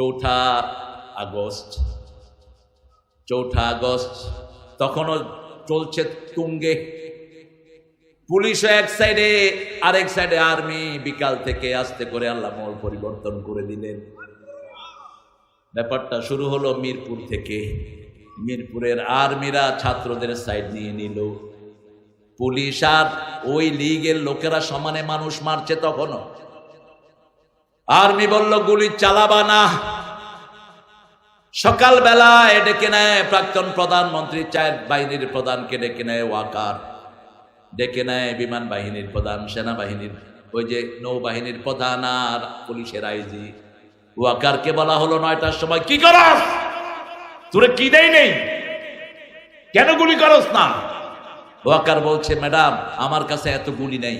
চৌঠা আগস্ট। চৌঠা আগস্ট। তখনও চলছে তুঙ্গে। পুলিশ এক সাইডে, আরেক সাইডে আর্মি বিকাল থেকে আস্তে করে আল্লাহ মহল পরিবর্তন করে দিলেন। ব্যাপারটা শুরু হলো মিরপুর থেকে। মিরপুরের আর্মিরা ছাত্রদের সাইড নিয়ে নিল। পুলিশ আর ওই লীগের লোকেরা সমানে মানুষ মারছে তখনও। আর্মি বলল, গুলি চালাবা না। সকালবেলায় ডেকে নেয় প্রাক্তন প্রধানমন্ত্রী, চায়ের বাহিনীর প্রধানকে ডেকে নেয় ওয়াকার। ডেকে নেয় বিমান বাহিনীর প্রধান, সেনাবাহিনীর, ওই যে নৌবাহিনীর প্রধান আর পুলিশের আইজি। ওয়াকারকে বলা হলো, নয়টার সময় কি করস? তোরে কি দেই নেই? কেন গুলি করস না? ওয়াকার বলছে, ম্যাডাম, আমার কাছে এত গুলি নেই।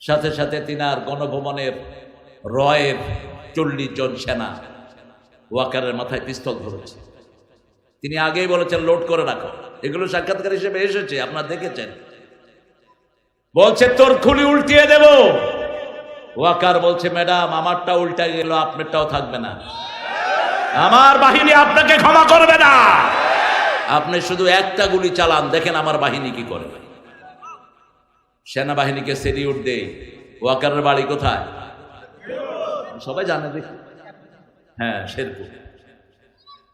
সাথে সাথে তিনার গণভবনের রয়ের চল্লিশ জন সেনা ওয়াকারের মাথায় পিস্তল ধরেছে। তিনি আগেই বলেছেন, লোড করে রাখো। এগুলো সাক্ষাৎকার হিসেবে এসেছে, আপনারা দেখেছেন। বলছে, তোর খুলি উল্টিয়ে দেব। ওয়াকার বলছে, ম্যাডাম, আমারটা উল্টা গেল, আপনারটাও থাকবে না। আমার বাহিনী আপনাকে ক্ষমা করবে না। আপনি শুধু একটা গুলি চালান, দেখেন আমার বাহিনী কি করে। সেনাবাহিনীকে সেলিউট দেই। ওয়াকারের বাড়ি কোথায়? সবাই জানে দেখি। হ্যাঁ শেরপুর।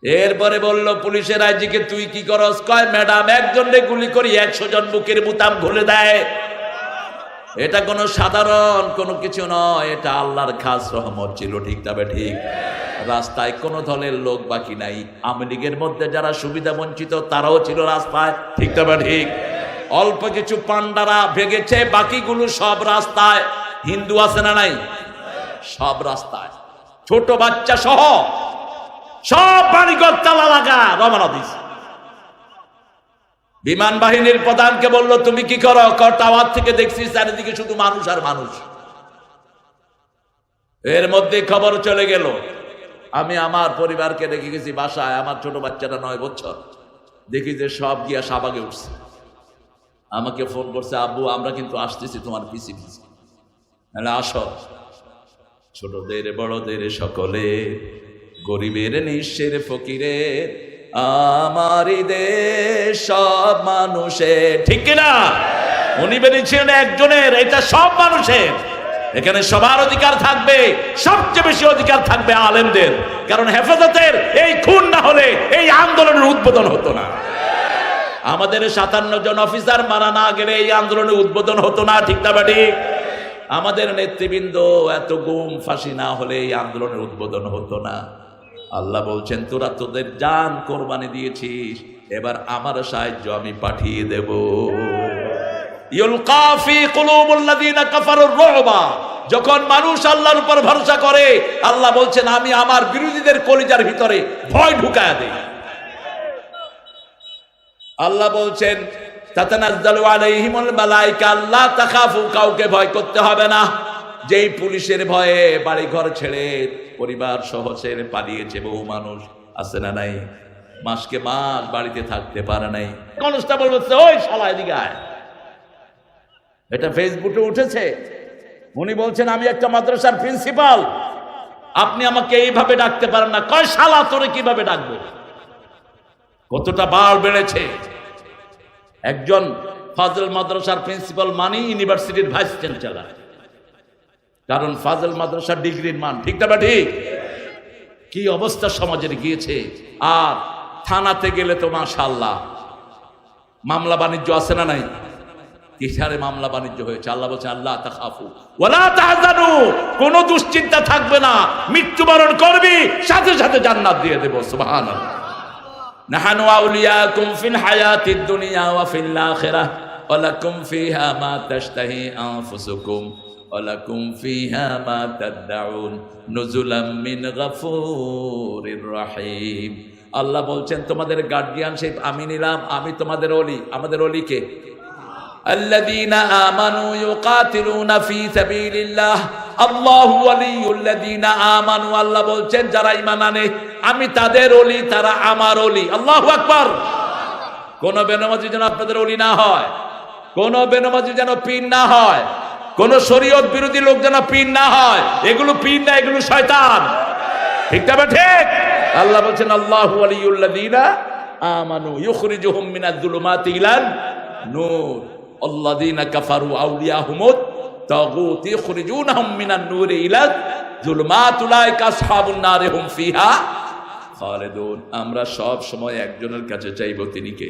এরপরে বলল, পুলিশের আইজিকে তুই কি করস? কয়, ম্যাডাম একজনে গুলি করি, একশো জন বুকের বুতাম খুলে দেয়। এটা কোনো সাধারণ কোনো কিছু নয়, এটা আল্লাহর খাস রহমত ছিল, ঠিক তবে ঠিক। রাস্তায় কোনো দলের লোক বাকি নাই। আওয়ামী মধ্যে যারা সুবিধা বঞ্চিত, তারাও ছিল রাস্তায়, ঠিক তবে ঠিক। অল্প কিছু পান্ডারা ভেগেছে, বাকিগুলো সব রাস্তায়। হিন্দু আছে না নাই? সব রাস্তায়। ছোট বাচ্চা সহ সব বাড়িঘর তালা লাগা, রমানা দিছে বিমান বাহিনীর প্রধানকে বলল, তুমি কি করো? টাওয়ার থেকে দেখছিস চারিদিকে শুধু মানুষ আর মানুষ। এর মধ্যে খবর চলে গেল, আমি আমার পরিবারকে রেখে গেছি বাসায়, আমার ছোট বাচ্চাটা নয় বছর। দেখি যে সব গিয়া সাবাগে উঠছে। আমাকে ফোন করছে, আব্বু, আমরা কিন্তু আসতেছি তোমার পিসি পিসি। তাহলে আসো। ছোটদের, বড়দের সকলে, গরিবের নিঃস্বের ফকিরের, আমারই দেশ, সব মানুষের। ঠিক কিনা? উনি বেরিয়েছিলেন একজনের, এটা সব মানুষের। এখানে সবার অধিকার থাকবে, সবচেয়ে বেশি অধিকার থাকবে আলেমদের। কারণ হেফাজতের এই খুন না হলে এই আন্দোলনের উদ্বোধন হতো না। আমাদের সাতান্ন জন অফিসার মারা না গেলে এই আন্দোলনের উদ্বোধন হতো না, ঠিক না বা ঠিক আমাদের নেতৃবৃন্দ এত গুম ফাঁসি না হলে এই আন্দোলনের উদ্বোধন হতো না। আল্লাহ বলছেন, তোরা তোদের জান কোরবানি দিয়েছিস, এবার আমার সাহায্য আমি পাঠিয়ে দেব। যখন মানুষ আল্লাহর উপর ভরসা করে, আল্লাহ বলছেন, আমি আমার বিরোধীদের কলিজার ভিতরে ভয় ঢুকায়া দেই। আল্লাহ বলছেন কাউকে ভয় করতে হবে না। যেই পুলিশের ভয়ে বাড়ি ঘর ছেড়ে পরিবার সহ ছেড়ে পালিয়েছে বহু মানুষ, আছে না নাই? মাসকে মাস বাড়িতে থাকতে পারে নাই। কনস্টেবল বলছে, ওই শালা এদিকে এটা ফেসবুকে উঠেছে। উনি বলছেন, আমি একটা মাদ্রাসার প্রিন্সিপাল। আপনি আমাকে এইভাবে ডাকতে পারেন না। কয় শালা তোরে কীভাবে ডাকবো? কতটা বার বেড়েছে। একজন ফাজল মাদ্রাসার প্রিন্সিপাল মানি ইউনিভার্সিটির ভাইস চ্যান্সেলার। কারণ ফাজল মাদ্রাসার ডিগ্রির মান, ঠিক না ঠিক কি অবস্থা সমাজের গিয়েছে। আর থানাতে গেলে তো মাশাল্লাহ মামলা বাণিজ্য আছে না নাই? কিসারে মামলা বাণিজ্য হয়েছে। আল্লাহ বলছে, আল্লাহ তাখাফু। ওয়ালা তাহজানু। কোনো দুশ্চিন্তা থাকবে না। মৃত্যুবরণ করবি, সাথে সাথে জান্নাত দিয়ে দেব। সুবহানাল্লাহ। নাহানু আউলিয়াকুম ফিল হায়াতিদ দুনিয়া ওয়া ফিল আখিরাহ। ওয়া লাকুম ফিহা মা তাশতাহি আনফুসুকুম। ওয়া লাকুম ফিহা মা তাদদাউন। নুজুলাম মিন গাফুরির রহিম। আল্লাহ বলছেন, তোমাদের গার্ডিয়ানশিপ আমি নিলাম, আমি তোমাদের অলি আমাদের অলিকে আল্লাযীনা আমানু ইউকাতিলুনা ফি সাবিলিল্লাহ। আল্লাহ ওয়ালিউল্লাযীনা আমানু, আল্লাহ বলছেন, যারা ঈমান আনে, আমি তাদের অলি, তারা আমার অলি। আল্লাহু আকবার। কোন বেনামাজি যেন আপনাদের অলি না হয়, কোন বেনামাজি যেন পীর না হয়, কোন শরীয়ত বিরোধী লোক যেন পীর না হয়, এগুলো পীর না, এগুলো শয়তান। ঠিক না ঠিক আল্লাহ বলছেন, আল্লাহু আলিউল্লাযীনা আমানু ইউখরিজুহুম মিনাজ যুলুমাতি ইলান নূর আল্লাযীনা কাফারু আউলিয়াহুমুত। আমরা সব সময় একজনের কাছে চাইব তিনি কে?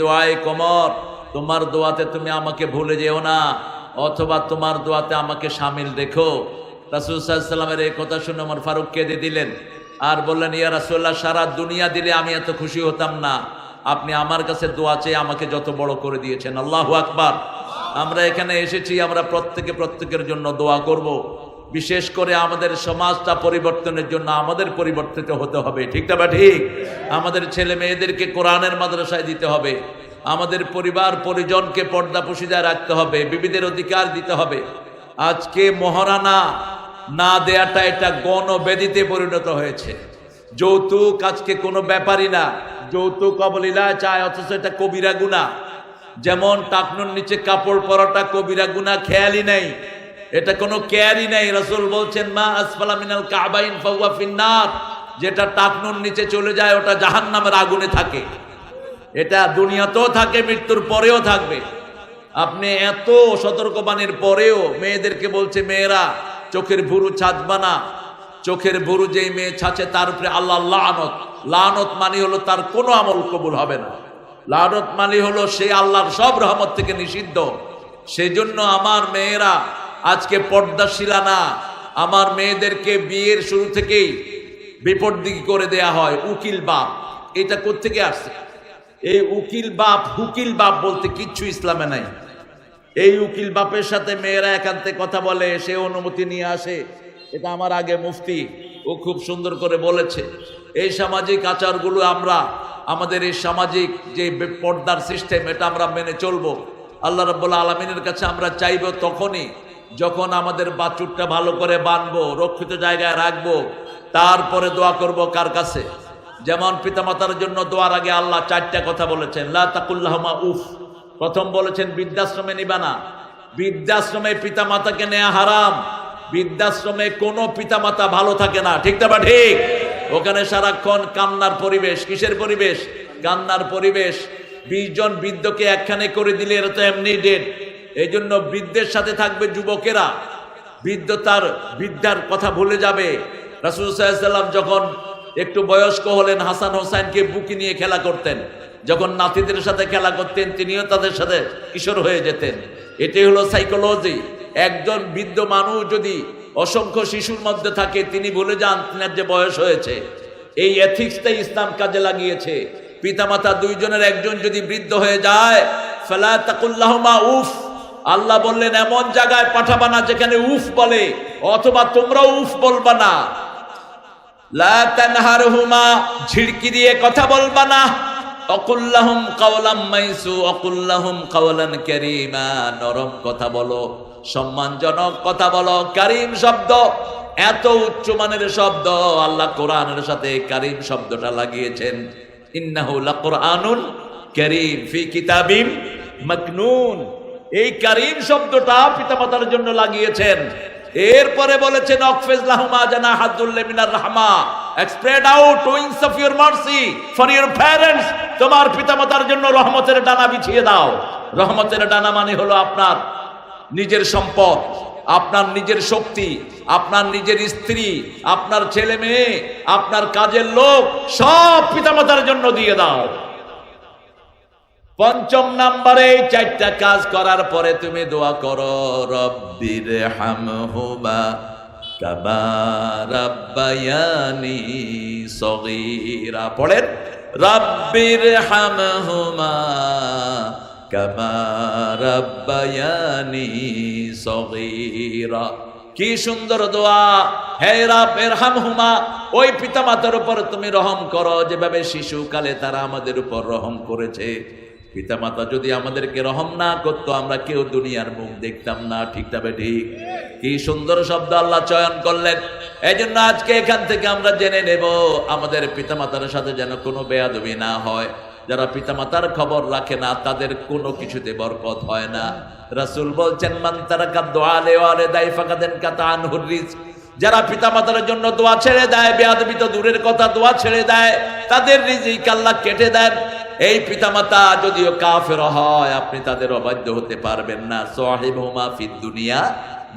দুআই কমর, তোমার দোয়াতে তুমি আমাকে ভুলে যেও না, অথবা তোমার দোয়াতে আমাকে সামিল রেখো রাসূল সাল্লামের এই কথা শুনে আমার ফারুক কেঁদে দিলেন। আর বললেন, ইয়া রাসূলুল্লাহ, সারা দুনিয়া দিলে আমি এত খুশি হতাম না। আপনি আমার কাছে দোয়া চেয়ে আমাকে যত বড় করে দিয়েছেন। আল্লাহ আকবার। আমরা এখানে এসেছি, আমরা প্রত্যেকে প্রত্যেকের জন্য দোয়া করব। বিশেষ করে আমাদের সমাজটা পরিবর্তনের জন্য আমাদের পরিবর্তিত হতে হবে। ঠিক না বা ঠিক? আমাদের ছেলে মেয়েদেরকে কোরআনের মাদ্রাসায় দিতে হবে। আমাদের পরিবার পরিজনকে পর্দা পুশিদায় রাখতে হবে। বিবিধের অধিকার দিতে হবে। আজকে মহারানা না দেয়াটা এটা গণবেদিতে পরিণত হয়েছে। যৌতুক আজকে কোনো ব্যাপারই না। যৌতুক অবলীলা চায়, অথচ এটা কবিরা গুণা। যেমন টাকনুর নিচে কাপড় পরাটা কবিরা গুণা, খেয়ালই নেই। এটা কোনো কেয়ারই নেই। রসুল বলছেন, মা আসফালা মিনাল কাবাইন ফাওয়া ফিন্নার। যেটা টাকনুর নিচে চলে যায়, ওটা জাহান নামের আগুনে থাকে। এটা দুনিয়াতেও থাকে, মৃত্যুর পরেও থাকবে। আপনি এত সতর্কবাণীর পরেও মেয়েদেরকে বলছে, মেয়েরা, চোখের ভুরু ছাঁচবা না চোখের ভুরু যেই মেয়ে ছাঁচে, তার উপরে আল্লাহ লানত। লানত মানি হলো তার কোনো আমল কবুল হবে না। লানত মানি হলো সে আল্লাহর সব রহমত থেকে নিষিদ্ধ। সেই জন্য আমার মেয়েরা, আজকে পর্দাশীলা না, আমার মেয়েদেরকে বিয়ের শুরু থেকেই বিপদদিকি করে দেয়া হয়, উকিল বাপ। এটা কোত্থেকে আসছে? এই উকিল বাপ হুকিল বাপ বলতে কিচ্ছু ইসলামে নাই। এই উকিল বাপের সাথে মেয়েরা একান্তে কথা বলে, সে অনুমতি নিয়ে আসে। এটা আমার আগে মুফতি, ও খুব সুন্দর করে বলেছে। এই সামাজিক আচারগুলো আমরা, আমাদের এই সামাজিক যে পর্দার সিস্টেম এটা আমরা মেনে চলবো। আল্লাহ রব্বুল্লা আলমিনের কাছে আমরা চাইব তখনই, যখন আমাদের বাছুরটা ভালো করে বানবো, রক্ষিত জায়গায় রাখব, তারপরে দোয়া করব কার কাছে? যেমন পিতামাতার জন্য দোয়ার আগে আল্লাহ চারটা কথা বলেছেন, লা তাকুল্লাহমা উফ। প্রথম বলেছেন, বৃদ্ধাশ্রমে নিবা না। বৃদ্ধাশ্রমে পিতামাতাকে নেয়া হারাম। বৃদ্ধাশ্রমে কোনো পিতামাতা ভালো থাকে না। ঠিক না বা ঠিক? ওখানে সারাক্ষণ কান্নার পরিবেশ। কিসের পরিবেশ? কান্নার পরিবেশ। বিশ জন বৃদ্ধকে একখানে করে দিলে এরা তো এমনি ডেট এই জন্য বৃদ্ধের সাথে থাকবে যুবকেরা। বৃদ্ধ তার বৃদ্ধার কথা ভুলে যাবে। রাসুল সাল্লাম যখন একটু বয়স্ক হলেন, হাসান হোসাইনকে বুকি নিয়ে খেলা করতেন। যখন নাতিদের সাথে খেলা করতেন, তিনিও তাদের সাথে কিশোর হয়ে যেতেন। এটাই হলো সাইকোলজি একজন বৃদ্ধ মানুষ যদি অসংখ্য শিশুর মধ্যে থাকে, তিনি বলে যান, তিনার যে বয়স হয়েছে, এই এথিক্সটাই ইসলাম কাজে লাগিয়েছে। পিতামাতা দুইজনের একজন যদি বৃদ্ধ হয়ে যায়, ফেলা তাকুল্লাহমা উফ, আল্লাহ বললেন, এমন জায়গায় পাঠাবা না যেখানে উফ বলে, অথবা তোমরাও উফ বলবা না। ঝিড়কি দিয়ে কথা বলবা না। অকুল্লাহুম কাওলাম মাইসু, অকুল্লাহুম কাওলান কারীমা, নরম কথা বলো। সম্মানজনক কথা বলো, কারিম শব্দ। এত উচ্চমানের শব্দ, আল্লাহ কোরআনের সাথে কারিম শব্দটা লাগিয়েছেন। ফি কিতাবিম মাকনুন। এই কারীম শব্দটা পিতামাতার জন্য লাগিয়েছেন। এরপরে বলেছেন, অকফেজ জানা রাহমা। Out of your mercy parents তোমার পিতামাতার জন্য রহমতের ডানা বিছিয়ে দাও। রহমতের ডানা মানে হলো আপনার নিজের সম্পদ, আপনার নিজের শক্তি, আপনার নিজের স্ত্রী, আপনার ছেলে মেয়ে, আপনার কাজের লোক, সব পিতামাতার জন্য দিয়ে দাও। পঞ্চম নাম্বারে এই চারটা কাজ করার পরে তুমি দোয়া করো, রব্বির হামহুমা কামা রাব্বায়ানি সগীরা। পড়েন, রব্বির হামহুমা কামা রাব্বায়ানি সগীরা। কি সুন্দর দোয়া। হে রাব্বের হামহুমা ওই পিতামাতার উপর তুমি রহম করো, যেভাবে শিশুকালে তারা আমাদের উপর রহম করেছে। পিতামাতা যদি আমাদেরকে রহম না করতো, আমরা কেউ দুনিয়ার মুখ দেখতাম না, ঠিক তবে ঠিক। কি সুন্দর শব্দ আল্লাহ চয়ন করলেন। এই জন্য আজকে এখান থেকে আমরা জেনে নেব, আমাদের পিতামাতার সাথে যেন কোনো বেয়াদবি না হয়। যারা পিতামাতার খবর রাখে না, তাদের কোনো কিছুতে বরকত হয় না। রাসুল বলছেন, মান তারাকা দোয়ালে ওয়ালে দাই ফাকাদেন কাতান হুররিজ যারা পিতামাতার জন্য দোয়া ছেড়ে দেয়, বেয়াদবি তো দূরের কথা, দোয়া ছেড়ে দেয়, তাদের রিজিক আল্লাহ কেটে দেন। এই পিতামাতা যদিও কাফের হয়, আপনি তাদের অবাধ্য হতে পারবেন না। সোহেব হুমা ফিদ দুনিয়া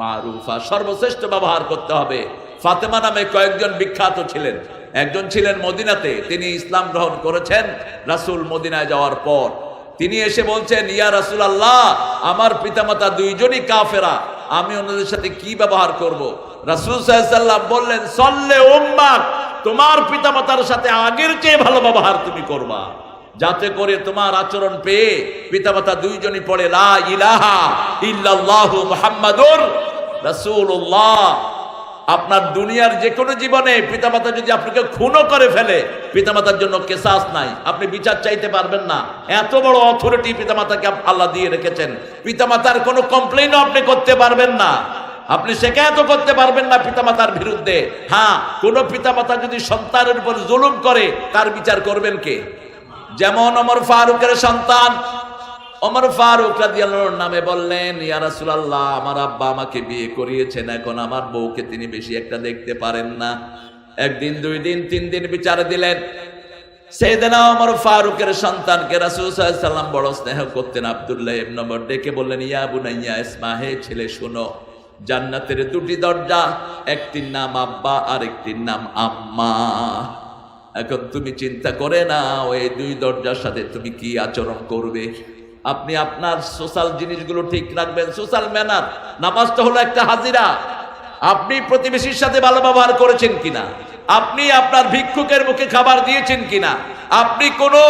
মারুফা। সর্বশ্রেষ্ঠ ব্যবহার করতে হবে। ফাতেমা নামে কয়েকজন বিখ্যাত ছিলেন। একজন ছিলেন মদিনাতে, তিনি ইসলাম গ্রহণ করেছেন রাসূল মদিনায় যাওয়ার পর। তিনি এসে বলছেন, ইয়া রাসূল আল্লাহ আমার পিতামাতা দুইজনই কাফেরা, আমি ওনাদের সাথে কি ব্যবহার করব? রাসূল সাল্লাল্লাহু বললেন, সল্লে উম্মাক তোমার পিতামাতার সাথে আগের চেয়ে ভালো ব্যবহার তুমি করবা। যাতে করে তোমার আচরণ পেয়ে পিতামাতা দুইজনই পড়ে, লা ইলাহা ইল্লাল্লাহু মুহাম্মাদুর রাসূলুল্লাহ। আপনার দুনিয়ার যে কোনো জীবনে পিতামাতা যদি আপনাকে খুনও করে ফেলে, পিতামাতার জন্য কেসাস নাই। আপনি বিচার চাইতে পারবেন না। এত বড় অথরিটি পিতামাতাকে আল্লাহ দিয়ে রেখেছেন। পিতামাতার কোনো কমপ্লেনও আপনি করতে পারবেন না। আপনি শেখায়ত করতে পারবেন না পিতামাতার বিরুদ্ধে। হ্যাঁ কোন পিতামাতা যদি সন্তানের উপর জুলুম করে, তার বিচার করবেন কে? যেমন অমর ফারুকের সন্তান অমর ফারুক রাদিয়াল্লাহুর নামে বললেন, ইয়া রাসূলুল্লাহ, আমার আব্বা আমাকে বিয়ে করিয়েছেন, এখন আমার বউকে তিনি বেশি একটা দেখতে পারেন না। একদিন, দুই দিন, তিন দিন বিচার দিলেন। সেদিনা ওমর ফারুকের সন্তানকে রাসূল সাল্লাল্লাহু বড় স্নেহ করতেন আব্দুল্লাহ ইবনে ওমর। ডেকে বললেন, ইয়া বুনাইয়া, ইসমা, হে ছেলে, শোনো, জান্নাতের দুটি দরজা, একটির নাম আব্বা আর একটির নাম আম্মা। এখন তুমি চিন্তা করে না ওই দুই দরজার সাথে তুমি কি আচরণ করবে? আপনি আপনার সোশ্যাল জিনিসগুলো ঠিক রাখবেন। সোশ্যাল ম্যানার, নামাজটা হলো একটা হাজিরা। আপনি প্রতিবেশীর সাথে ভালো ব্যবহার করেছেন কিনা? আপনি আপনার ভিক্ষুকের মুখে খাবার দিয়েছেন কিনা? আপনি কোনো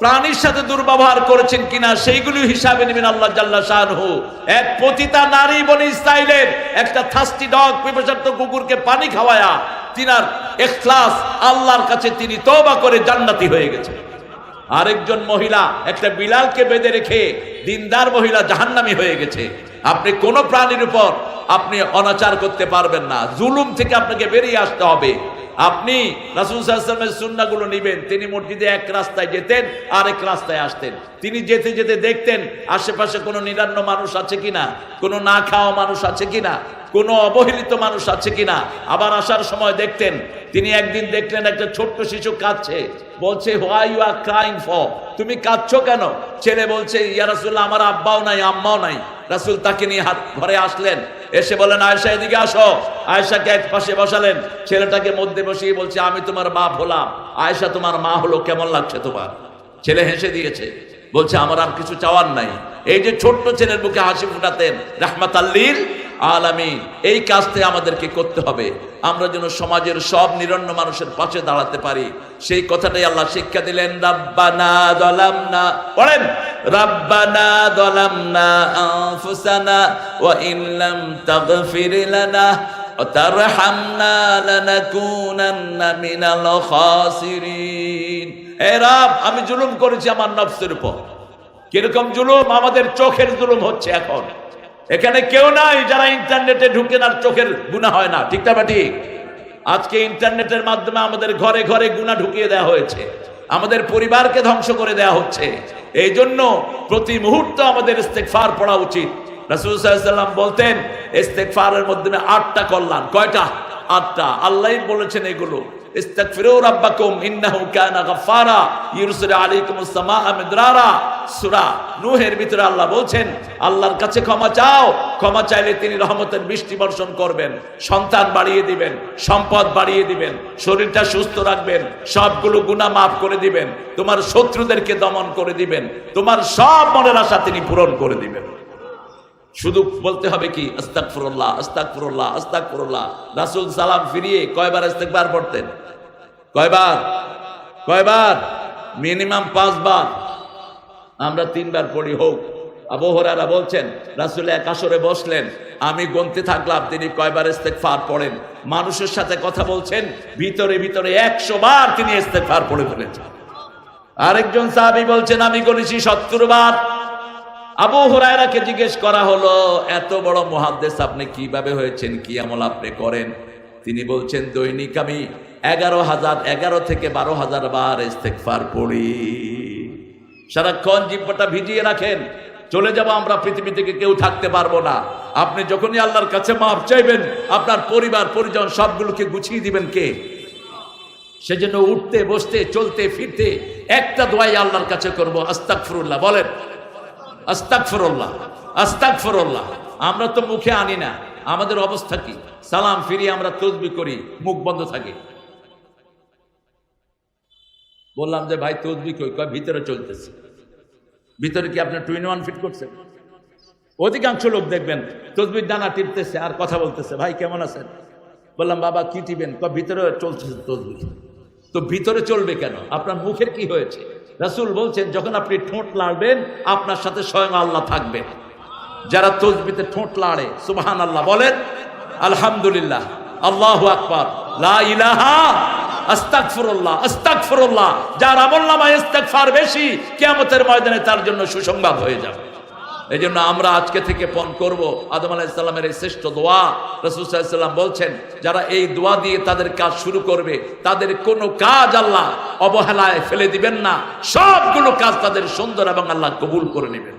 প্রাণীর সাথে দুর্ব্যবহার করেছেন কিনা? সেইগুলি হিসাবে নেবেন আল্লাহ জাল্লা শাহরু এক পতিতা নারী বনি ইসরাইলের একটা থাস্টি ডগ পিপাসার্থ কুকুরকে পানি খাওয়ায়া, তিনার এখলাস আল্লাহর কাছে তিনি তওবা করে জান্নাতি হয়ে গেছে আরেকজন মহিলা, একটা বিলালকে বেঁধে রেখে দিনদার মহিলা জাহান্নামি হয়ে গেছে। আপনি কোন প্রাণীর উপর আপনি অনাচার করতে পারবেন না। জুলুম থেকে আপনাকে বেরিয়ে আসতে হবে। আপনি রাসুল সাল্লামের সুন্নাগুলো নিবেন। তিনি মসজিদে এক রাস্তায় যেতেন, আরেক রাস্তায় আসতেন। তিনি যেতে যেতে দেখতেন, আশেপাশে কোনো নিরান্ন মানুষ আছে কিনা, কোনো না খাওয়া মানুষ আছে কিনা, কোনো অবহেলিত মানুষ আছে কিনা। আবার আসার সময় দেখতেন, তিনি একদিন দেখলেন একটা ছোট্ট শিশু কাঁদছে। বলছে why you are crying for তুমি কাঁদছো কেন? ছেলে বলছে ইয়ারাসুল্লাহ আমার আব্বাও নাই, আম্মাও নাই। রাসুল তাকে নিয়ে হাত ঘরে আসলেন। এসে বলেন আয়সা এদিকে আসো। আয়সাকে এক পাশে বসালেন। ছেলেটাকে মধ্যে বসিয়ে বলছে, আমি তোমার বাপ হলাম। আয়সা তোমার মা হলো, কেমন লাগছে তোমার? ছেলে হেসে দিয়েছে। বলছে, আমার আর কিছু চাওয়ার নাই। এই যে ছোট্ট ছেলের বুকে হাসি ফুটাতেন রাহমাত আল্লিল আলামিন, এই কাজটা আমাদেরকে করতে হবে। আমরা যেন সমাজের সব নিরন্ন মানুষের পাশে দাঁড়াতে পারি। সেই কথাটাই আল্লাহ শিক্ষা দিলেন, রাব্বানা দলামনা বলেন রাব্বানা দলামনা আনফুসানা ওয়া ইন লাম তাগফির লানা ওয়া তারহামনা লানাকুনান্না মিনাল খাসিরিন হে রব, আমি জুলুম করেছি আমার নফসের উপর। কীরকম জুলুম? আমাদের চোখের জুলুম হচ্ছে এখন। এখানে কেউ নাই যারা ইন্টারনেটে ঢুকে আর চোখের গুণা হয় না। ঠিক না ঠিক? আজকে ইন্টারনেটের মাধ্যমে আমাদের ঘরে ঘরে গুণা ঢুকিয়ে দেওয়া হয়েছে। আমাদের পরিবারকে ধ্বংস করে দেওয়া হচ্ছে। এই জন্য প্রতি মুহূর্ত আমাদের ইস্তেকফার পড়া উচিত। রাসূল সাল্লাল্লাহু বলতেন ইস্তেকফারের মাধ্যমে আটটা কল্যাণ। কয়টা? আটটা। আল্লাহই বলেছেন এগুলো। শরীরটা সুস্থ রাখবেন, সবগুলো গুনাহ মাফ করে দিবেন, তোমার শত্রুদেরকে দমন করে দিবেন, তোমার সব মনের আশা তিনি পূরণ করে দিবেন। শুধু বলতে হবে কি আস্তাকফুরুল্লাহ আস্তাকফুরুল্লাহ আস্তাকফুরুল্লাহ রাসূল সালাম ফিরিয়ে কয়বার ইস্তেগফার পড়তেন? কয়বার? কয়বার? মিনিমাম পাঁচবার। আমরা তিনবার পড়ি, হোক। আবু হুরায়রা বলছেন, রাসূল এক আসরে বসলেন। আমি গনতে থাকলাম, তিনি কয়বার ইস্তেগফার পড়েন? মানুষের সাথে কথা বলছেন, ভিতরে ভিতরে একশো বার তিনি ইস্তেগফার পড়ে ফেলেছেন। আরেকজন সাহাবী বলছেন, আমি গনেছি সত্তর বার আবু হুরায়রাকে জিজ্ঞেস করা হলো, এত বড় মহাদ্দেশ আপনি কীভাবে হয়েছেন, কি আমল আপনি করেন? তিনি বলছেন, দৈনিক আমি এগারো হাজার, এগারো থেকে বারো হাজার বার ইস্তেকফার পড়ি। সারাক্ষণ জিব্বাটা ভিজিয়ে রাখেন। চলে যাব আমরা পৃথিবী থেকে, কেউ থাকতে পারব না। আপনি যখনই আল্লাহর কাছে মাপ চাইবেন, আপনার পরিবার, পরিজন সবগুলোকে গুছিয়ে দিবেন কে? সেজন্য উঠতে, বসতে, চলতে, ফিরতে একটা দোয়াই আল্লাহর কাছে করব আস্তাক ফরুল্লাহ বলেন আস্তাক ফরুল্লাহ আস্তাক ফরুল্লাহ আমরা তো মুখে আনি না। আমাদের অবস্থা কি? সালাম ফিরিয়ে আমরা তসবি করি, মুখ বন্ধ থাকে। বললাম যে, ভাই তসবি কই কয়, ভিতরে চলতেছে। ভিতরে কি আপনার টুইন ওয়ান ফিট করছেন অধিকাংশ লোক দেখবেন তসবির ডানা টিপতেছে, আর কথা বলতেছে, ভাই, কেমন আছেন? বললাম, বাবা, কি টিপেন? কয়, ভিতরে চলতেছে তসবি তো ভিতরে চলবে কেন? আপনার মুখের কি হয়েছে? রাসূল বলছেন, যখন আপনি ঠোঁট লাড়বেন, আপনার সাথে স্বয়ং আল্লাহ থাকবে। যারা তসবিতে ঠোঁট লাড়ে সুবহান আল্লাহ বলেন, আলহামদুলিল্লাহ, আল্লাহু আকবার, লা ইলাহা যার ইস্তেগফার বেশি ময়দানে তার জন্য সুসংবাদ হয়ে যাবে। এই জন্য আমরা আজকে থেকে পণ করব আদম এই শ্রেষ্ঠ দোয়া। রসুলাম বলছেন, যারা এই দোয়া দিয়ে তাদের কাজ শুরু করবে, তাদের কোনো কাজ আল্লাহ অবহেলায় ফেলে দিবেন না। সবগুলো কাজ তাদের সুন্দর এবং আল্লাহ কবুল করে নেবেন।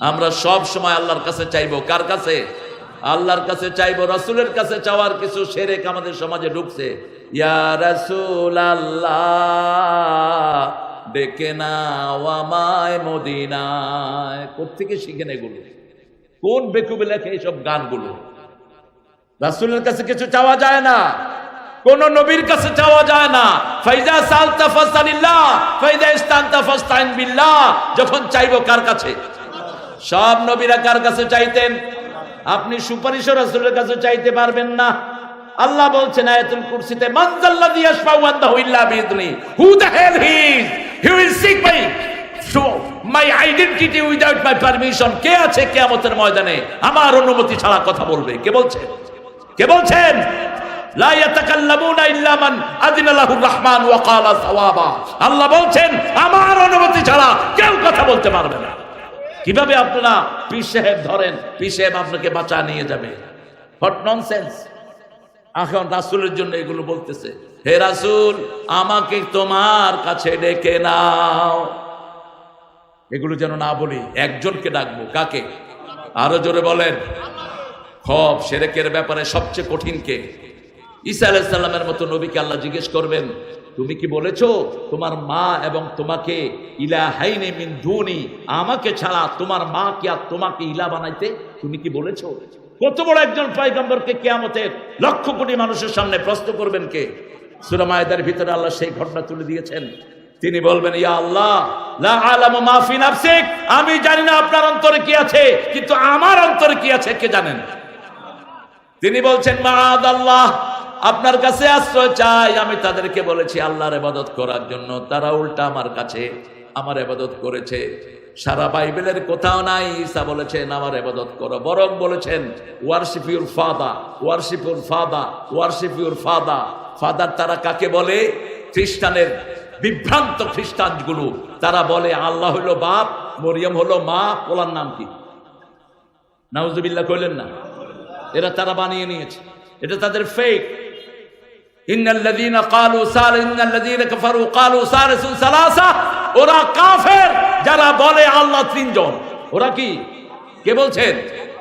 আমরা সব সময় আল্লাহর কাছে চাইব, কার কাছে? আল্লাহর কাছে চাইব, রসুলের কাছে চাওয়ার কিছু সেরেক আমাদের সমাজে ঢুকছে। ইয়া রসুল আল্লাহ ডেকে নাও আমায় মদিনায়। কোথেকে শিখেন এগুলো? কোন বেকুবে লেখে এইসব গানগুলো? রাসুলের কাছে কিছু চাওয়া যায় না। কোন নবীর কাছে চাওয়া যায় না। ফাইজা সালতা ফাসালিল্লাহ, ফাইজা ইস্তানতা ফাস্তাইন বিল্লাহ, যখন চাইব কার কাছে? সব নবীরা কার কাছে চাইতেন? আপনি সুপারিশ রাসুলের কাছে চাইতে পারবেন না। আল্লাহ বলছেন, আয়াতুল কুরসিতে, মানজাল্লাযী ইয়াশফাউ আনদাহু ইল্লা হু the hell he is he will seek my my identity without my permission কে আছে কিয়ামতের ময়দানে? আমার অনুমতি ছাড়া কথা বলবে। কে বলছে? কে বলছেন? লা ইয়াতাকাল্লামুনা ইল্লা মান আযিনা লাহুর রহমান ওয়া ক্বালা সাওয়াবা। আল্লাহ বলছেন, আমার অনুমতি ছাড়া কেউ কথা বলতে পারবে না। কীভাবে আপনারা পীর ধরেন? পীর আপনাকে বাঁচা নিয়ে যাবে। হট ননসেন্স এখন রাসূলের জন্য এগুলো বলতেছে, হে রাসূল, আমাকে তোমার কাছে ডেকে নাও। এগুলো যেন না বলি, একজনকে ডাকবো, কাকে? আরও জোরে বলেন। খব সেরেকের ব্যাপারে সবচেয়ে কঠিন কে? ঈসা আলাইসাল্লামের মতো নবীকে আল্লাহ জিজ্ঞেস করবেন, তুমি কি বলেছ, তোমার মা এবং তোমাকে ইলা হাইনে মিন ধুনি আমাকে ছাড়া তোমার মা কি আর তোমাকে ইলা বানাইতে? তুমি কি বলেছ? কত বড় একজন পয়গম্বরকে কেয়ামতের লক্ষ কোটি মানুষের সামনে প্রশ্ন করবেন কে? সুরামায়দার ভিতরে আল্লাহ সেই ঘটনা তুলে দিয়েছেন। তিনি বলবেন, ইয়া আল্লাহ আমি জানি না আপনার অন্তরে কি আছে, কিন্তু আমার অন্তরে কি আছে, কে জানেন? তিনি বলছেন, মাআদ আল্লাহ, আপনার কাছে আশ্রয় চাই। আমি তাদেরকে বলেছি, আল্লাহর ইবাদত করার জন্য। তারা উল্টা আমার কাছে আমার ইবাদত করেছে। সারা বাইবেলের কোথাও নাই, ঈসা বলেছেন, আমার ইবাদত করো। বরং বলেছেন, worship your father worship your father worship your father father তারা কাকে বলে? খ্রিস্টানের বিভ্রান্ত খ্রিস্টানগুলো। তারা বলে, আল্লাহ হলো বাপ, মরিয়ম হলো মা, পোলার নাম কি? নাউজুবিল্লাহ কইলেন না। এরা তারা বানিয়ে নিয়েছে। এটা তাদের ফেক ইন্নাল্লাযীনা ক্বালু সাল ইন্নাল্লাযীনা কাফারু ক্বালু সালিসু সালাসা ওরা কাফের, যারা বলে আল্লাহ তিনজন। ওরা কি? কে বলছেন?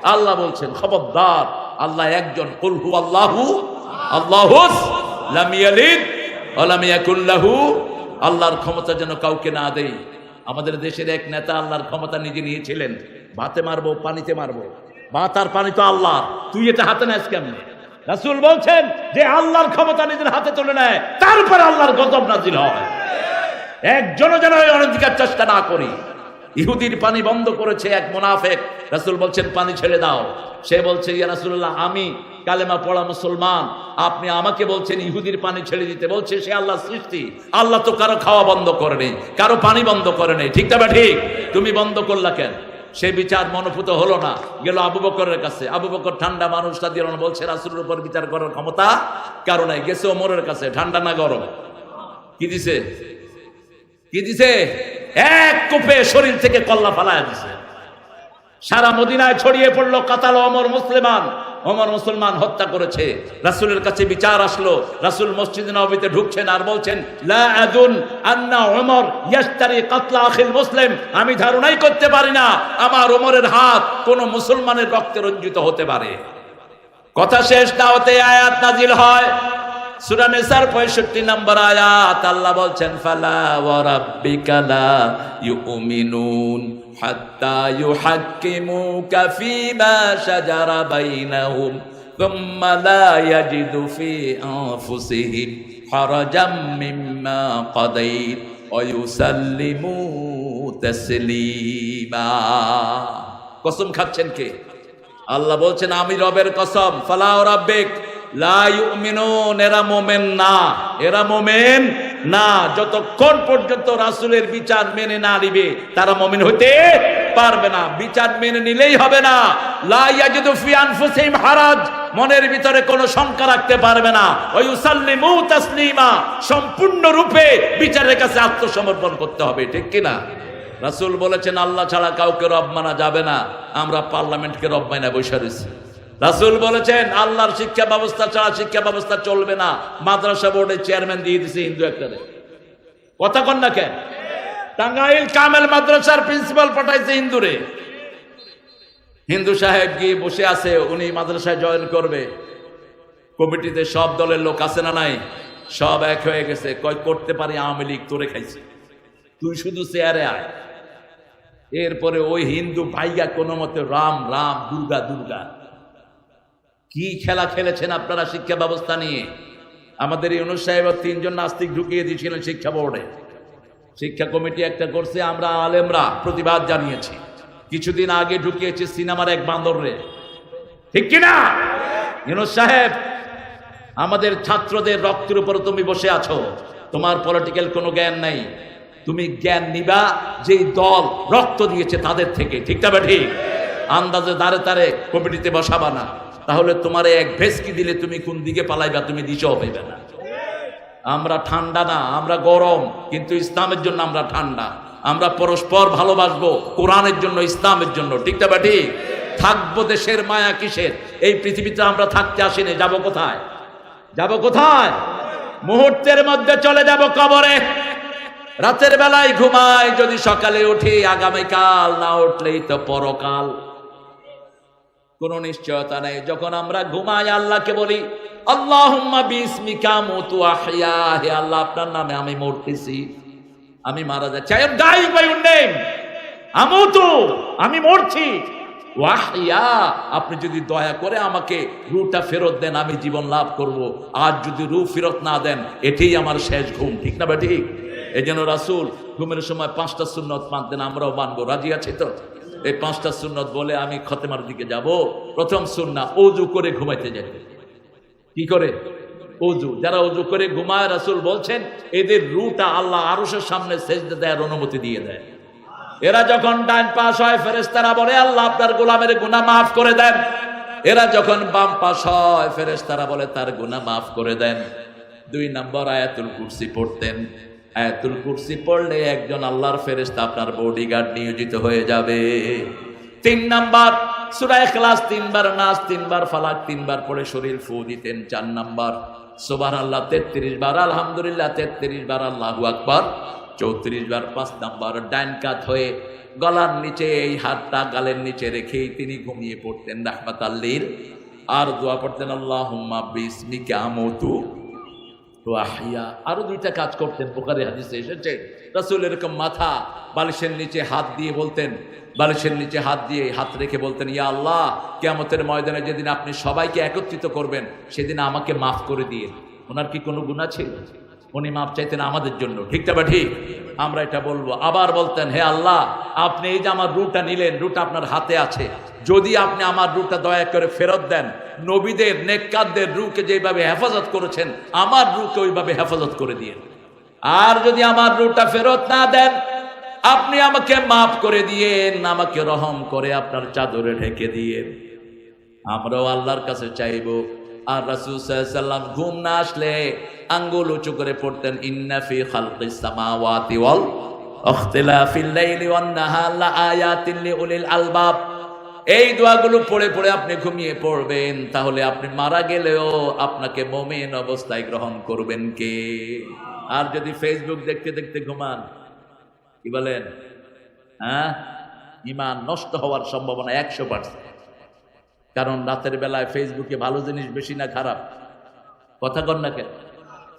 আল্লাহ বলছেন, খবরদার, আল্লাহ একজন। কুল আল্লাহু, আল্লাহুস লাম ইয়ালিদ ওয়া লাম ইয়াকুল লাহু। আল্লাহর ক্ষমতা যেন কাউকে না দেই। আমাদের দেশের এক নেতা আল্লাহর ক্ষমতা নিজে নিয়েছিলেন। ভাতে মারবো, পানিতে মারবো। ভাত পানি তো আল্লাহ তুই এটা হাতে নেস কেমনে? রাসূল বলছেন যে আল্লাহর ক্ষমতা নিজের হাতে তুলে নেয়, তারপর আল্লাহর গজব নাজিল হয়। একজনও যেন অনধিকার চেষ্টা না করি। ইহুদির পানি বন্ধ করেছে এক মোনাফেক। রাসূল বলছেন, পানি ছেড়ে দাও। সে বলছে, ইয়া রাসূলুল্লাহ, আমি কালেমা পড়া মুসলমান। আপনি আমাকে বলছেন ইহুদির পানি ছেড়ে দিতে। বলছে, সে আল্লাহ সৃষ্টি। আল্লাহ তো কারও খাওয়া বন্ধ করে নেই কারও পানি বন্ধ করে নেই ঠিক তবে ঠিক? তুমি বন্ধ করলা কেন? সে বিচার মনোভূত হলো না। গেল আবু বকরের কাছে। আবু বকর ঠান্ডা মানুষ না বলছে, রাসুলের উপর বিচার করার ক্ষমতা কারও নাই। গেছে ওমরের কাছে, ঠান্ডা না গরম। কি দিছে? কি দিছে? এক কোপে শরীর থেকে কল্লা ফালায় দিছে। সারা মদিনায় ছড়িয়ে পড়ল কাতাল অমর মুসলিমান। ওমর মুসলমান হত্যা করেছে। রাসুলের কাছে বিচার আসলো। রাসুল মসজিদ নবীতে ঢুকছেন আর বলছেন আন্না ওমর মুসলিম। আমি ধারণাই করতে পারি না, আমার ওমরের হাত কোন মুসলমানের রক্তে রঞ্জিত হতে পারে। কথা শেষ না হতে আয়াত নাজিল হয়। সূরা নিসার 65 নম্বর আয়াত আল্লাহ বলছেন ফালা ওয়া রাব্বিকা লা ইউমিনুন হাত্তা ইউহাক্কিমুকা ফীমা শাজারা বাইনাহুম ثم لا يجدوا في أنفسهم حرجا مما قضيت ويسلموا تسليما কসম খাচ্ছেন কে আল্লাহ বলছেন আমি রবের কসম ফালাও রাব্বিক লা ইউমিনুন এরা মোমেন না। এরা মোমেন না। যতক্ষণ পর্যন্ত রাসূলের বিচার মেনে না নিবে, তারা মুমিন হতে পারবে না। বিচার মেনে নিলেই হবে না। হারাজ, মনের ভিতরে কোনো শঙ্কা রাখতে পারবে না। ওই উসাল্লিমু তাসলিমা সম্পূর্ণ রূপে বিচারের কাছে আত্মসমর্পণ করতে হবে, ঠিক কি না রাসূল বলেছেন, আল্লাহ ছাড়া কাউকে রব মানা যাবে না। আমরা পার্লামেন্টকে রব মাইনা বসে রয়েছি। রাসূল বলেছেন, আল্লাহর শিক্ষা ব্যবস্থা ছাড়া শিক্ষা ব্যবস্থা চলবে না। মাদ্রাসা বোর্ডের চেয়ারম্যান দিয়ে দিছে হিন্দু একটা কথা কন না কেন? টাঙ্গাইল কামেল মাদ্রাসার প্রিন্সিপাল পাঠাইছে হিন্দুরে। হিন্দু সাহেব গিয়ে বসে আছে, উনি মাদ্রাসায় জয়েন করবে। কমিটিতে সব দলের লোক আছে না নাই? সব এক হয়ে গেছে। কয়, করতে পারি আওয়ামী লীগ, তোরে খাইছে। তুই শুধু চেয়ারে আয়। এরপরে ওই হিন্দু ভাইয়া কোনো মতে রাম রাম, দুর্গা দুর্গা। কি খেলা খেলেছেন আপনারা শিক্ষা ব্যবস্থা নিয়ে? আমাদের ইউনুস সাহেব তিনজন নাস্তিক ঢুকিয়ে দিয়েছিলেন শিক্ষা বোর্ডে। শিক্ষা কমিটি একটা করছে, আমরা আলেমরা প্রতিবাদ জানিয়েছি। কিছুদিন আগে ঢুকিয়েছি সিনেমার এক বান্দরে ঠিক কিনা? ইউনুস সাহেব, আমাদের ছাত্রদের রক্তের উপর তুমি বসে আছো, তোমার পলিটিক্যাল কোনো জ্ঞান নাই। তুমি জ্ঞান নিবা, যেই দল রক্ত দিয়েছে তাদের থেকে। ঠিক তবে ঠিক আন্দাজে দাঁড়ে তারে কমিটিতে বসাবা না। তাহলে তোমার এক ভেসকি দিলে তুমি কোন দিকে পালাইবা তুমি দিশাও পাইবে না। আমরা ঠান্ডা না, আমরা গরম, কিন্তু ইসলামের জন্য আমরা ঠান্ডা। আমরা পরস্পর ভালোবাসবো, কোরআনের জন্য, ইসলামের জন্য। ঠিক তবে ঠিক থাকব দেশের মায়া কিসের? এই পৃথিবীতে আমরা থাকতে আসিনি, যাব কোথায়? যাব কোথায়? মুহূর্তের মধ্যে চলে যাব কবরে। রাতের বেলায় ঘুমাই, যদি সকালে উঠি, আগামীকাল না উঠলেই তো পরকাল। কোনো নিশ্চয়তা নেই। যখন আমরা ঘুমাই, আল্লাহকে বলি আহইয়া। হে আল্লাহ, আপনার নামে আমি মরতেছি। আমি মারা যাচ্ছি। আমি মরছি। ওয়াহিয়া আপনি যদি দয়া করে আমাকে রুটা ফেরত দেন, আমি জীবন লাভ করব। আর যদি রু ফেরত না দেন, এটাই আমার শেষ ঘুম। ঠিক না বা ঠিক? এই জন্য রাসুল ঘুমের সময় পাঁচটা সুন্নত মানতেন, আমরাও মানবো। রাজি আছে তো? এই পাঁচটা সুন্নত বলে আমি খতেমার দিকে যাব। প্রথম সুন্না অজু করে ঘুমাইতে যাই। কি করে? অজু যারা অজু করে ঘুমায়, রাসুল বলছেন, এদের রুটা আল্লাহ আরসের সামনে সেজদে দেওয়ার অনুমতি দিয়ে দেয়। এরা যখন ডাইন পাশ হয় ফেরেস্তারা বলে, আল্লাহ আপনার গোলামের গুনাহ মাফ করে দেন। এরা যখন বাম পাশ হয় ফেরেস্তারা বলে, তার গুনাহ মাফ করে দেন। দুই নম্বর আয়াতুল কুরসি পড়তেন। আয়াতুল কুরসি পড়লে একজন আল্লাহর ফেরেস্তা আপনার বডিগার্ড নিয়োজিত হয়ে যাবে। তিন নাম্বার, সূরা ইখলাস তিনবার নাস তিনবার ফালাক, তিনবার পড়ে শরীর ফু দিতেন, চার নাম্বার, সুবহানাল্লাহ 33 বার, আলহামদুলিল্লাহ 33 বার, আল্লাহু আকবার, চৌত্রিশ বার, পাঁচ নাম্বার ডাইন কাত হয়ে গলার নিচে এই হাতটা গালের নিচে রেখেই তিনি ঘুমিয়ে পড়তেন রাহমাত আর দোয়া পড়তেন আল্লাহ বিসমিকা আমতু। আহিয়া আরও দুইটা কাজ করতেন বোকারি হাদিসে এসেছে। রাসূল এরকম মাথা, বালিশের নিচে হাত দিয়ে বলতেন, বালিশের নিচে হাত দিয়ে হাত রেখে বলতেন, ইয়া আল্লাহ, কেয়ামতের ময়দানে যেদিন আপনি সবাইকে একত্রিত করবেন, সেদিন আমাকে মাফ করে দিয়ে ওনার কি কোনো গুণা ছিল? উনি মাপ চাইতেন আমাদের জন্য। ঠিকটা বা ঠিক? আমরা এটা বলব। আবার বলতেন, হে আল্লাহ, আপনি এই যে আমার রুটা নিলেন রুটা আপনার হাতে আছে। যদি আপনি আমার রুটা দয়া করে ফেরত দেন, নবীদের, নেককারদের রুকে যেভাবে হেফাজত করেছেন, আমার রুকে ওইভাবে হেফাজত করে দিয়ে আর যদি আমার রুটা ফেরত না দেন, আপনি আমাকে মাফ করে দিয়েন, আমাকে রহম করে আপনার চাদরে ঢেকে দিয়ে আমরাও আল্লাহর কাছে চাইব আর রাসূল সাল্লাম ঘুম না আসলে আঙ্গুল উঁচু করে পড়তেন, ইন্না ফি খালকিস সামাওয়াতি ওয়াল ইখতিলাফিল লাইলি ওয়ান নাহার লাআয়াতিন লিউলিল আলবাব। এই দোয়াগুলো পড়ে পড়ে আপনি ঘুমিয়ে পড়বেন, তাহলে আপনি মারা গেলেও আপনাকে মোমেন অবস্থায় গ্রহণ করবেন কে? আর যদি ফেসবুক দেখতে দেখতে ঘুমান, কি বলেন? হ্যাঁ? ইমান নষ্ট হওয়ার সম্ভাবনা একশো পার্সেন্ট। কারণ রাতের বেলায় ফেসবুকে ভালো জিনিস বেশি না খারাপ? কথা কর না কেন?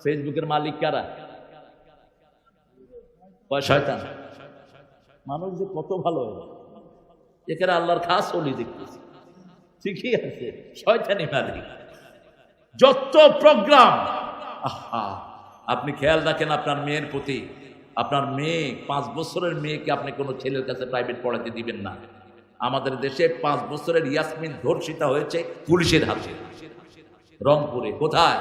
ফেসবুকের মালিক কারা? শয়তান। মানুষ যে কত ভালো এখানে আল্লাহর খাস অলি দেখতেছি। ঠিকই আছে, শয়তানি মালিক। যত প্রোগ্রাম আপনি খেয়াল রাখেন আপনার মেয়ের প্রতি। আপনার মেয়ে, পাঁচ বছরের মেয়েকে আপনি কোনো ছেলের কাছে প্রাইভেট পড়াতে দিবেন না। আমাদের দেশে পাঁচ বছরের ইয়াসমিন ধর্ষিতা হয়েছে পুলিশের হাতে। রংপুরে কোথায়?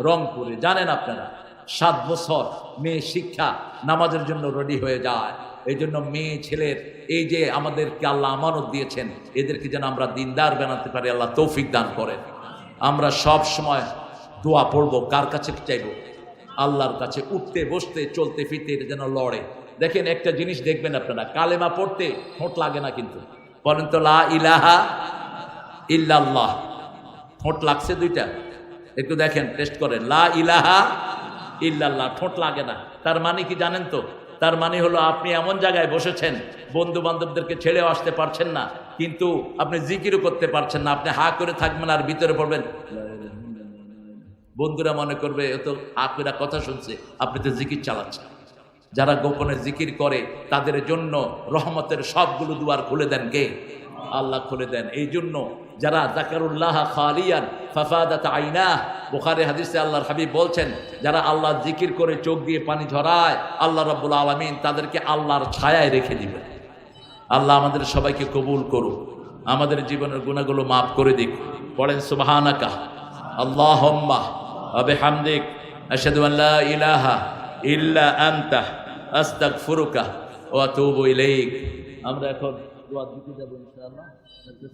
রংপুরে, জানেন আপনারা, সাত বছর মেয়ে শিক্ষা নামাজের জন্য রেডি হয়ে যায়। এই জন্য মেয়ে ছেলের, এই যে আমাদেরকে আল্লাহ আমানত দিয়েছেন, এদেরকে যেন আমরা দিনদার বানাতে পারি, আল্লাহ তৌফিক দান করেন। আমরা সব সময় দোয়া পড়ব, কার কাছে চাইব? আল্লাহর কাছে, উঠতে, বসতে, চলতে, ফিরতে, এটা যেন লড়ে। দেখেন একটা জিনিস দেখবেন আপনারা, কালেমা পড়তে ঠোঁট লাগে না কিন্তু। বলেন তো, লা ইলাহা ইল্লাল্লাহ। ঠোঁট লাগছে দুইটা? একটু দেখেন, টেস্ট করেন। লা ইলাহা ইল্লাল্লাহ, ঠোঁট লাগে না। তার মানে কি জানেন তো? তার মানে হলো আপনি এমন জায়গায় বসেছেন বন্ধু বান্ধবদেরকে ছেড়েও আসতে পারছেন না, কিন্তু আপনি জিকিরও করতে পারছেন না। আপনি হা করে থাকবেন আর ভিতরে পড়বেন বন্ধুরা মনে করবে, এ তো আকুরা কথা শুনছে, আপনি তো জিকির চালাচ্ছেন। যারা গোপনে জিকির করে, তাদের জন্য রহমতের সবগুলো দুয়ার খুলে দেন কে? আল্লাহ খুলে দেন। এই জন্য যারা জাকারুল্লাহ খালিয়ান, ফাফাদাত আইনা বুখারে হাদিসে আল্লাহর হাবিব বলছেন, যারা আল্লাহ জিকির করে চোখ দিয়ে পানি ঝরায়, আল্লাহ রব্বুল আলমিন তাদেরকে আল্লাহর ছায়ায় রেখে দিবেন। আল্লাহ আমাদের সবাইকে কবুল করুক। আমাদের জীবনের গুণাগুলো মাফ করে দিক। পড়েন সুবাহানাকা। আল্লাহ আবে হামদিক আল্লা ইলাহা ইল্লা আনতা আস্তাগফিরুকা ওয়া আতুবু ইলাইক। আমরা এখন দোয়া দিতে যাব ইনশাআল্লাহ।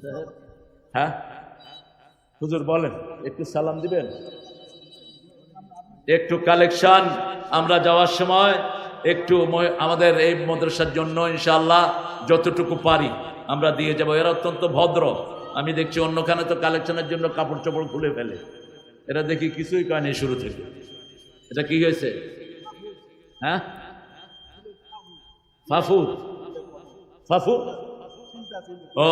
সাহেব? হ্যাঁ? হুজুর বলেন একটু সালাম দিবেন? একটু কালেকশন আমরা যাওয়ার সময় একটু আমাদের এই মদ্রাসার জন্য ইনশাআল্লাহ যতটুকু পারি আমরা দিয়ে যাব। এরা অত্যন্ত ভদ্র। আমি দেখছি অন্যখানে তো কালেকশনের জন্য কাপড় চোপড় খুলে ফেলে। এরা দেখি কিছুই কয়নি শুরু থেকে। এটা কি হয়েছে? হ্যাঁ ফাফু ফাফু ও